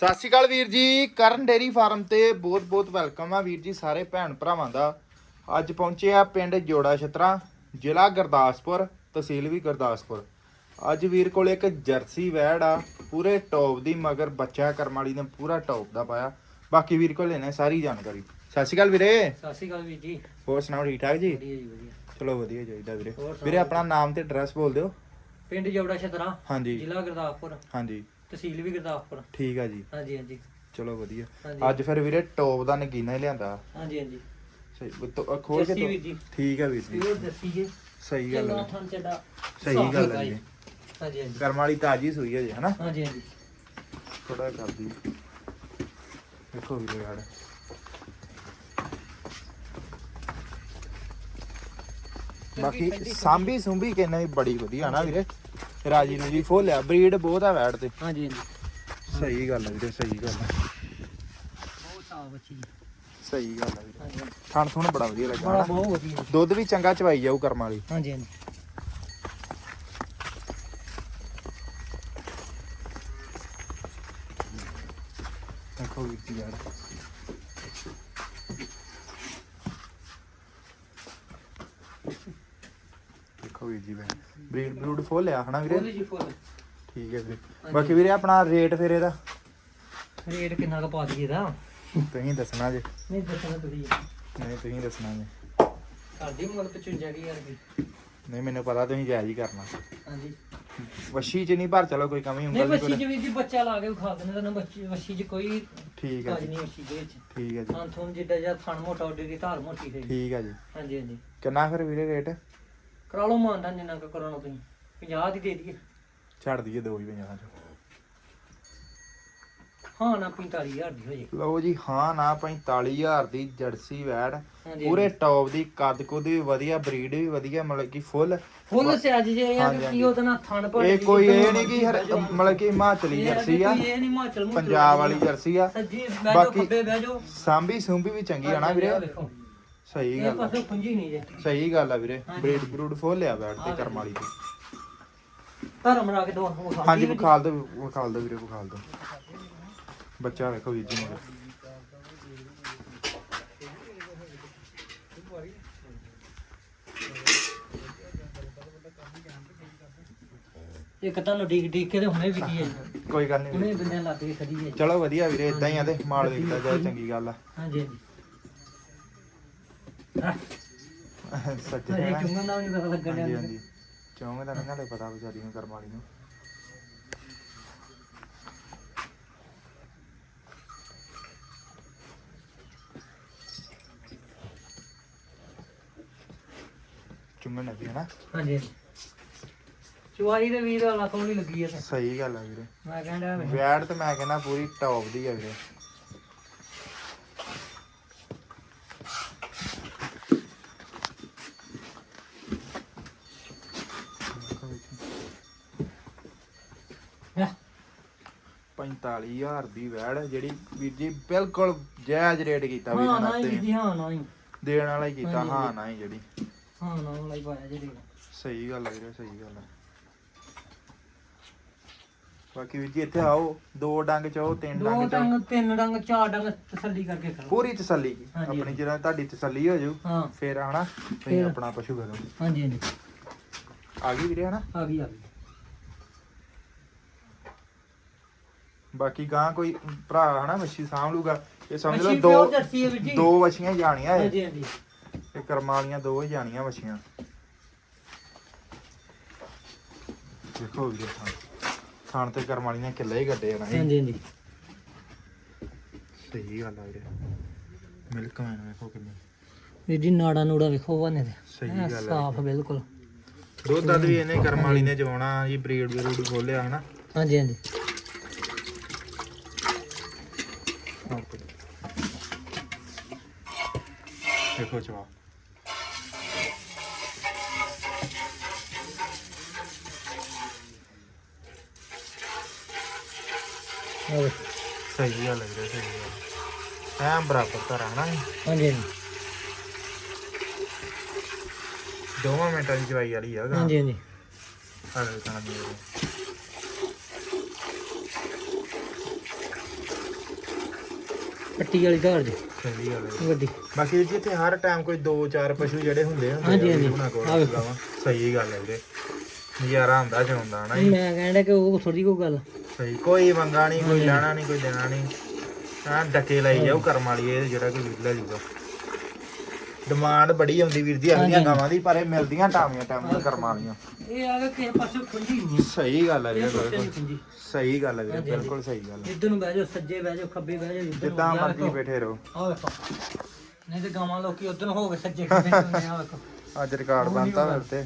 ਸਤਿ ਸ਼੍ਰੀ ਅਕਾਲ ਵੀਰ ਜੀ ਕਰਨ ਡੇਰੀ ਫਾਰਮ ਤੇ ਬਹੁਤ ਬਹੁਤ ਵੈਲਕਮ ਆ ਵੀਰ ਜੀ ਸਾਰੇ ਭੈਣ ਭਰਾਵਾਂ ਦਾ। ਅੱਜ ਪਹੁੰਚੇ ਆ ਪਿੰਡ ਜੋੜਾ ਛਤਰਾ ਜ਼ਿਲ੍ਹਾ ਗੁਰਦਾਸਪੁਰ ਤਹਿਸੀਲ ਵੀ ਗੁਰਦਾਸਪੁਰ। ਅੱਜ ਵੀਰ ਕੋਲ ਇੱਕ ਜਰਸੀ ਵੈੜ ਆ ਪੂਰੇ ਟੌਪ ਦੀ ਮਗਰ ਬੱਚਾ ਕਰਮ ਵਾਲੀ ਨੇ ਪੂਰਾ ਟੌਪ ਦਾ ਪਾਇਆ। ਬਾਕੀ ਵੀਰ ਕੋਲ ਲੈਣੇ ਸਾਰੀ ਜਾਣਕਾਰੀ। ਸਤਿ ਸ਼੍ਰੀ ਅਕਾਲ ਵੀਰੇ। ਸਤਿ ਸ਼੍ਰੀ ਅਕਾਲ ਵੀਰ ਜੀ। ਹੋਰ ਸੁਣਾਓ ਠੀਕ ਠਾਕ ਜੀ? ਵਧੀਆ ਜੀ ਵਧੀਆ। ਚਲੋ ਵਧੀਆ ਚਾਹੀਦਾ ਵੀਰੇ। ਹੋਰ ਸੁਣਾਓ? ਵੀਰੇ ਆਪਣਾ ਨਾਮ ਤੇ ਐਡਰੈਸ ਬੋਲ ਦਿਓ। ਪਿੰਡ ਜੋੜਾ ਛਤਰਾ ਹਾਂਜੀ। ਜ਼ਿਲ੍ਹਾ ਗੁਰਦਾਸਪੁਰ। ਹਾਂਜੀ। ਤਹਿਸੀਲ ਵੀ ਗੁਰਦਾਸਪੁਰ। ਠੀਕ ਆ ਜੀ। ਹਾਂਜੀ ਹਾਂਜੀ। ਚਲੋ ਵਧੀਆ। ਹਾਂਜੀ। ਅੱਜ ਫਿਰ ਵੀਰੇ ਟੌਪ ਦਾ ਨਗੀਨਾ ਹੀ ਲਿਆਂਦਾ। ਹਾਂਜੀ ਹਾਂਜੀ। ਸਹੀ ਉਹ ਤੋਂ- ਅਹ ਖੋਲ ਕੇ ਜੱਸੀ ਤੋਂ ਵੀਰ ਜੀ। ਠੀਕ ਆ ਵੀਰ ਜੀ। ਪਿਓਰ ਦੱਸੀ ਜੇ ਸਹੀ ਗੱਲ ਹੈ ਥਣ ਚੱਡਾ। ਸਹੀ ਸਾਫ਼ ਗੱਲ ਹੈ ਜੀ। ਹਾਂਜੀ ਹਾਂਜੀ। ਕਰਮ ਵਾਲੀ ਤਾਜੀ ਸੂਈ ਹੈ ਜੀ ਹਨਾ? ਹਾਂਜੀ ਹਾਂਜੀ। ਥੋੜਾ ਕਰਦੀ। ਦੇਖੋ ਵੀਰੇ ਯਾਰ। ਬਾਕੀ ਸਾਂਭੀ ਸੁੰਭੀ ਕਿੰਨਾ ਵੀ ਬੜੀ ਵਧੀਆ ਨਾ ਵੀਰੇ? ਰਾਜੀ ਨੂੰ ਜੀ ਫੋਲਿਆ ਬਰੀਡ ਬਹੁਤ ਆ ਵੈੜ ਤੇ। ਹਾਂਜੀ ਹਾਂਜੀ। ਸਹੀ ਗੱਲ ਹੈ ਵੀਰੇ ਸਹੀ ਗੱਲ ਹੈ ਬਹੁਤ ਸਾਫ਼ ਅੱਛੀ ਜੀ ਸਹੀ ਗੱਲ ਹੈ ਵੀਰੇ। ਹਾਂਜੀ ਹਾਂਜੀ। ਥਣ ਥੁਣ ਬੜਾ ਵਧੀਆ ਲੱਗਾ ਬੜਾ ਹਨਾ। ਬਹੁਤ ਵਧੀਆ। ਦੁੱਧ ਵੀ ਚੰਗਾ ਚਵਾਈ ਜਾਊ ਕਰਮ ਵਾਲੀ। ਹਾਂਜੀ ਹਾਂਜੀ। ਦੇਖੋ ਵੀਰ ਜੀ ਯਾਰ। ਦੇਖੋ ਵੀਰ ਜੀ ਮੈਂ ਬਰੀਡ ਬਰੂਡ ਫੁੱਲ ਆ ਹਨਾ ਵੀਰੇ? ਉਹਦੇ ਜੀ ਫੁੱਲ। ਠੀਕ ਹੈ ਵੀਰੇ ਬਾਕੀ ਵੀਰੇ ਆਪਣਾ ਰੇਟ ਫਿਰ ਇਹਦਾ? ਰੇਟ ਕਿੰਨਾ ਕੁ ਪਾ ਦਈਏ ਦਾ ਤੁਸੀਂ ਦੱਸਣਾ ਜੇ। ਨਹੀਂ ਦੱਸਣਾ ਤੁਸੀਂ ਨਹੀਂ ਤੁਸੀਂ ਦੱਸਣਾ ਜੇ। ਸਾਡੀ ਮੁੱਲ 55000 ਰੁਪਏ। ਨਹੀਂ ਮੈਨੂੰ ਪਤਾ ਤੁਸੀਂ ਜਾਇਜ਼ ਹੀ ਕਰਨਾ। ਹਾਂਜੀ। ਵਸ਼ੀ ਚ ਨਹੀਂ ਭਰ ਚਲੋ ਕੋਈ ਕਮੀ ਨਹੀਂ ਉਂਗਲ ਨਹੀਂ ਬੱਚੀ ਕੋਈ ਚ ਵੀ ਜੀ ਬੱਚਾ ਲਾ ਕੇ ਵਿਖਾ ਦਿੰਦੇ ਤਾਂ ਨਾ ਬੱਚੀ ਬੱਚੀ ਚ ਕੋਈ ਠੀਕ ਹੈ ਕਾਜ ਜੀ। ਨਹੀਂ ਦੇ ਵਿੱਚ। ਠੀਕ ਹੈ ਜੀ। ਥਣ ਥਣ ਜਿੱਡਾ ਜਿਹਾ ਥਣ ਮੋਟਾ ਉੱਡੇ ਦੀ ਧਾਰ ਮੋਟੀ ਹੈ ਠੀਕ ਹੈ ਜੀ। ਹਾਂਜੀ ਹਾਂਜੀ। ਕਿੰਨਾ ਫਿਰ ਵੀਰੇ ਰੇਟ? ਕਰਾ ਲਓ ਮਾਨਦਾਨ ਜਿੰਨਾ ਕੁ ਕਰਾਉਣਾ ਤੁਸੀਂ। 50 ਦੀ ਦੇ ਦਈਏ। ਛੱਡ ਦਈਏ ਦੋ ਹੀ ਪੰਜਾਹ ਚ। ਹਾਂ ਨਾ 45000 ਦੀ ਹੋ ਜੇ। ਲਓ ਜੀ ਹਾਂ ਨਾ 45000 ਦੀ ਜਰਸੀ ਵੈੜ। ਹਾਂਜੀ ਪੂਰੇ ਟੌਪ ਦੀ ਕੱਦ ਕੁੱਦ ਵੀ ਵਧੀਆ ਬਰੀਡ ਵੀ ਵਧੀਆ ਮਤਲਬ ਕਿ ਫੁੱਲ। ਫੁੱਲ ਸਿਆਜ ਜੇ ਹਾਂਜੀ, ਕੀ ਹਾਂਜੀ। ਉਹਦਾ ਨਾ ਥਣ ਪੜ ਇਹ ਕੋਈ ਇਹ ਨਹੀਂ ਕਿ ਹਰ- ਮਤਲਬ ਕਿ ਹਿਮਾਚਲੀ ਜਰਸੀ ਆ। ਇਹ ਨਹੀਂ ਹਿਮਾਚਲ ਮੂਚਲ ਪੰਜਾਬ ਵਾਲੀ ਜਰਸੀ ਆ। ਸੱਜੀ ਬਹਿ ਜਾਓ ਬਾਕੀ- ਖੱਬੇ ਬਹਿ ਜਾਓ। ਸਾਂਭੀ ਸੁੰਭੀ ਵੀ ਚੰਗੀ ਆ ਨਾ ਵੀਰੇ। ਵੇਖੋ ਸਹੀ ਇਹ ਗੱਲ ਆ। ਪਾਸੇ ਪੁੰਜੀ ਨਹੀਂ ਜੇ। ਸਹੀ ਗੱਲ ਆ ਵੀਰੇ। ਹਾਂਜੀ। ਬਰੀਡ ਬਰੂਡ ਫੁੱਲ ਆ ਬੈਠ ਤੇ ਕਰਮ ਵਾਲੀ ਦੀ ਧਰਮ ਰਾ ਕੇ ਦੋ ਹਾਂਜੀ ਵਿਖਾਲ ਦੋ ਵਿਖਾਲ ਦੋ ਵੀਰੇ ਵਿਖਾਲ ਦੋ ਬੱਚਾ ਵੇਖੋ ਵੀਰ ਜੀ ਮਗਰ ਇੱਕ ਤੁਹਾਨੂੰ ਡੀਕ ਡੀਕ ਕੇ ਤੇ ਹੁਣੇ ਵਿਕੀ ਹੈ। ਜੀ। ਕੋਈ ਗੱਲ ਨਹੀਂ ਹੁਣੇ ਬੰਦਿਆਂ ਲੱਗ ਕੇ ਖੜੀ ਹੈ। ਚਲੋ ਵਧੀਆ ਵੀਰੇ ਇਦਾਂ ਹੀ ਆ ਤੇ ਮਾਲ ਵੇਖਦਾ ਜਾਏ ਚੰਗੀ ਗੱਲ ਆ। ਹਾਂਜੀ ਹਾਂਜੀ। ਸੱਚੇ ਹਜੇ ਕਹਿਣਾ। ਚੁੰਗਣ ਦਾ ਵੀ ਨਹੀਂ ਪਤਾ ਲੱਗਣ ਹਾਂਜੀ ਡਿਆ ਹਾਂਜੀ। ਚੌਂਗੇ ਤਾਂ ਨਹੀਂ ਨਾਲੇ ਪਤਾ ਵਿਚਾਰੀ ਨੂੰ ਕਰਮ ਵਾਲੀ ਨੂੰ। ਚੁੰਗਣ ਲੱਗੀ ਹੈ ਨਾ? ਹਾਂਜੀ ਚੁਆਈ ਦੇ ਵੀਰ ਵਾਲਾ ਥੋੜੀ ਲੱਗੀ ਐ ਤੇ। ਸਹੀ ਗੱਲ ਆ ਵੀਰੇ। ਮੈਂ ਕਹਿੰਦਾ ਵੇ। ਵੈੜ ਤੇ ਮੈਂ ਕਹਿੰਦਾ ਪੂਰੀ ਟੌਪ ਦੀ ਆ ਵੀਰੇ ਹੈਂ? 45000 ਦੀ ਵੈੜ ਜਿਹੜੀ ਵੀਰ ਜੀ ਬਿਲਕੁਲ ਜਾਇਜ਼ ਰੇਟ ਕੀਤਾ ਵੀਰ ਹਾਂ ਨਾ ਹੀ ਜੀ ਹਾਂ ਨਾ ਹੀ। ਦੇਣ ਵਾਲਾ ਹੀ ਕੀਤਾ ਹਾਂਜੀ, ਹਾਂ ਨਾ ਹੀ ਜਿਹੜੀ। ਹਾਂ ਨਾ ਲਈ ਪਾਇਆ ਜਿਹੜੀ। ਸਹੀ ਗੱਲ ਹੈ ਵੀਰੇ ਸਹੀ ਗੱਲ ਹੈ। ਬਾਕੀ ਵੀਰ ਜੀ ਇੱਥੇ ਆਓ ਦੋ ਡੰਗ ਚਾਹੋ ਤਿੰਨ ਦੋ ਡੰਗ ਚਾਹੋ ਡੰਗ ਤਿੰਨ ਡੰਗ ਚਾਰ ਡੰਗ ਤਸੱਲੀ ਕਰਕੇ ਕਰੋ ਪੂਰੀ ਤਸੱਲੀ। ਹਾਂਜੀ, ਆਪਣੀ। ਜਿਹੜਾ ਤੁਹਾਡੀ ਤਸੱਲੀ ਹੋ ਜਾਊ ਹਾਂ। ਫੇਰ ਹਨਾ ਤੁਸੀਂ ਫਿਰ। ਆਪਣਾ ਪਸ਼ੂ ਕਰੋ। ਹਾਂਜੀ ਹਾਂਜੀ। ਆ ਗਈ ਵੀਰੇ ਹਨਾ? ਆ ਗਈ ਆ ਗਈ। ਬਾਕੀ ਗਾਂ ਕੋਈ ਭਰਾ ਹਨਾ ਮੱਛੀ ਸਾਂਭ ਲੂਗਾ। ਇਹ ਸਮਝ ਲਓ ਦੋ ਹੈ ਦੋ ਵਛੀਆਂ ਜਾਣੀਆਂ ਇਹ। ਹਾਂਜੀ ਹਾਂਜੀ। ਇਹ ਕਰਮਾਂ ਵਾਲੀਆਂ ਦੋ ਹੀ ਜਾਣੀਆਂ ਵਛੀਆਂ। ਦੇਖੋ ਵੀਰੇ ਥਾਣ ਥਾਣ ਤੇ ਕਰਮਾਂ ਵਾਲੀਆਂ ਕਿੱਲੇ ਹੀ ਗੱਡੇ ਨਾ ਇਹ। ਹਾਂਜੀ ਹਾਂਜੀ। ਸਹੀ ਗੱਲ ਆ ਵੀਰੇ। ਮਿਲਕ ਮੈਨ ਵੇਖੋ ਕਿੰਨੀ। ਵੀਰ ਜੀ ਨਾੜਾ ਨੂੜਾ ਵੇਖੋ ਬੰਨੇ ਤੇ ਸਹੀ ਗੱਲ ਆ ਸਾਫ਼ ਬਿਲਕੁਲ। ਦੁੱਧ ਦੱਧ ਵੀ ਇਹਨੇ ਕਰਮ ਵਾਲੀ ਨੇ ਜਵਾਉਣਾ ਜੀ ਬਰੀਡ ਬਰੂਡ ਖੋਲਿਆ ਹਨਾ। ਹਾਂਜੀ ਹਾਂਜੀ। ਦੇਖੋ ਚਵਾ ਆਹ ਵੇਖੋ। ਸਹੀ ਗੱਲ ਹੈ ਵੀਰੇ ਸਹੀ ਗੱਲ ਐਂ ਬਰਾਬਰ ਤਾਂ ਰਹਿਣਾ ਹਾਂਜੀ ਹਾਂਜੀ ਦੋਵਾਂ ਮਿੰਟਾਂ ਦੀ ਚਵਾਈ ਵਾਲੀ ਆ ਗਾਂ ਹਾਂਜੀ ਹਾਂਜੀ ਅਰੇ ਤਾਂ ਮੇਰੇ ਪੱਟੀ ਵਾਲੀ ਧਾਰ ਸਹੀ ਗੱਲ ਹੈ। ਵੱਡੀ। ਬਾਕੀ ਵੀਰ ਜੀ ਇੱਥੇ ਹਰ ਟਾਈਮ ਕੋਈ 2-4 ਪਸ਼ੂ ਜਿਹੜੇ ਹੁੰਦੇ ਹੁੰਦੇ ਹਾਂਜੀ, ਆ ਹਾਂਜੀ। ਉਹਨਾਂ ਕੋਲ ਆਹ। ਵੇਖੋ। ਲਾਵਾਂ। ਸਹੀ ਗੱਲ ਹੈ ਵੀਰੇ। ਨਜ਼ਾਰਾ ਹੁੰਦਾ ਚਲਾਉਂਦਾ ਨਾ ਮੈਂ ਕਹਿੰਦਾ ਕਿ ਉਹ ਥੋੜੀ ਕੋਈ ਗੱਲ ਸਹੀ ਕੋਈ ਮੰਗਾ ਨਹੀਂ ਕੋਈ ਲੈਣਾ ਨਹੀਂ ਕੋਈ ਦੇਣਾ ਨਹੀਂ। ਹਾਂ ਡੱਕੇ ਲਈ ਜਾਓ ਕਰਮ ਵਾਲੀ ਇਹ ਜਿਹੜਾ ਕੋਈ ਵੀਰ ਲੈ ਜੂਗਾ। ਡਿਮਾਂਡ ਬੜੀ ਆਉਂਦੀ ਵੀਰ ਜੀ ਅਗਲੀਆਂ ਗਾਵਾਂ ਦੀ ਪਰ ਇਹ ਮਿਲਦੀਆਂ ਟਾਮੀਆਂ ਟਾਮੀਆਂ ਕਰਮ ਵਾਲੀਆਂ ਇਹ ਆ ਕੇ ਕਿਸੇ ਪਾਸੇ ਖੁੰਝੀ ਨਹੀਂ ਸਹੀ ਗੱਲ ਹੈ ਵੀਰੇ ਬਿਲਕੁਲ। ਸਹੀ ਗੱਲ ਹੈ ਵੀਰੇ ਬਿਲਕੁਲ ਸਹੀ ਗੱਲ ਹੈ। ਇੱਧਰ ਨੂੰ ਬਹਿ ਜਾਓ ਸੱਜੇ ਬਹਿ ਜਾਓ ਖੱਬੇ ਬਹਿ ਜਾਓ ਜਿੱਦਾਂ ਮਰਜ਼ੀ। ਬੈਠੇ ਰਹੋ। ਵੇਖੋ। ਨਹੀਂ ਤੇ ਗਾਵਾਂ ਲੋਕੀ ਉਧਰ ਹੋ ਕੇ ਸੱਜੇ ਖੱਬੇ ਆ ਵੇਖੋ। ਅੱਜ ਰਿਕਾਰਡ ਬਣਤਾ ਫਿਰ ਤੇ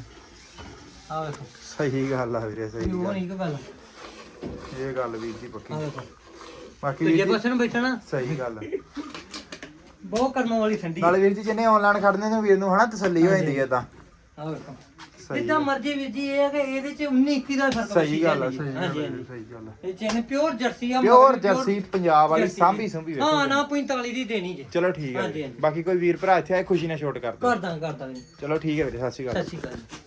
ਆਹ ਵੇਖੋ। ਸਹੀ ਗੱਲ ਆ ਵੀਰੇ ਸਹੀ ਗੱਲ। ਨਹੀਂ ਗੱਲ। ਇਹ ਗੱਲ ਵੀਰ ਜੀ ਪੱਕੀ। ਆਹ ਵੇਖੋ। ਬਾਕੀ ਜੀ ਪਾਸੇ ਨੂੰ ਬੈਠਣਾ ਸਹੀ ਗੱਲ ਆ। ਬਹੁਤ ਕਰਮਾਂ ਵਾਲੀ ਠੰਡੀ ਨਾਲੇ ਵੀਰ ਜੀ ਜਿਹਨੇ ਆਨਲਾਈਨ ਖੜਨੇ ਨੇ ਵੀਰ ਨੂੰ ਹਨਾ ਤਸੱਲੀ ਹੋ ਜਾਂਦੀ ਹੈ ਤਾਂ ਆਹ ਵੇਖੋ। ਸਹੀ ਜਿੱਦਾਂ ਮਰਜ਼ੀ ਵੀਰ ਜੀ ਇਹ ਹੈ ਕਿ ਇਹਦੇ ਚ 19 21 ਦਾ ਫ਼ਰਕ ਸਹੀ ਗੱਲ ਆ ਸਹੀ ਗੱਲ ਹਾਂਜੀ ਸਹੀ ਗੱਲ ਆ ਇਹ ਚੈਨ ਪਿਓਰ ਜਰਸੀ ਆ ਪਿਓਰ ਜਰਸੀ ਪੰਜਾਬ ਵਾਲੀ ਸਾਂਭੀ ਸੁੰਭੀ ਵੇਖੋ ਹਾਂ ਨਾ 45 ਦੀ ਦੇਣੀ ਜੇ। ਚਲੋ ਠੀਕ ਹੈ। ਬਾਕੀ ਕੋਈ ਵੀਰ ਭਰਾ ਇੱਥੇ ਆਏ ਖੁਸ਼ੀ ਨਾਲ ਛੋਟ ਕਰ ਕਰਦਾ ਕਰਦਾ ਚਲੋ ਠੀਕ ਹੈ ਵੀਰੇ ਸਤਿ ਸ਼੍ਰੀ ਅਕਾਲ। ਸਤਿ ਸ਼੍ਰੀ ਅਕਾਲ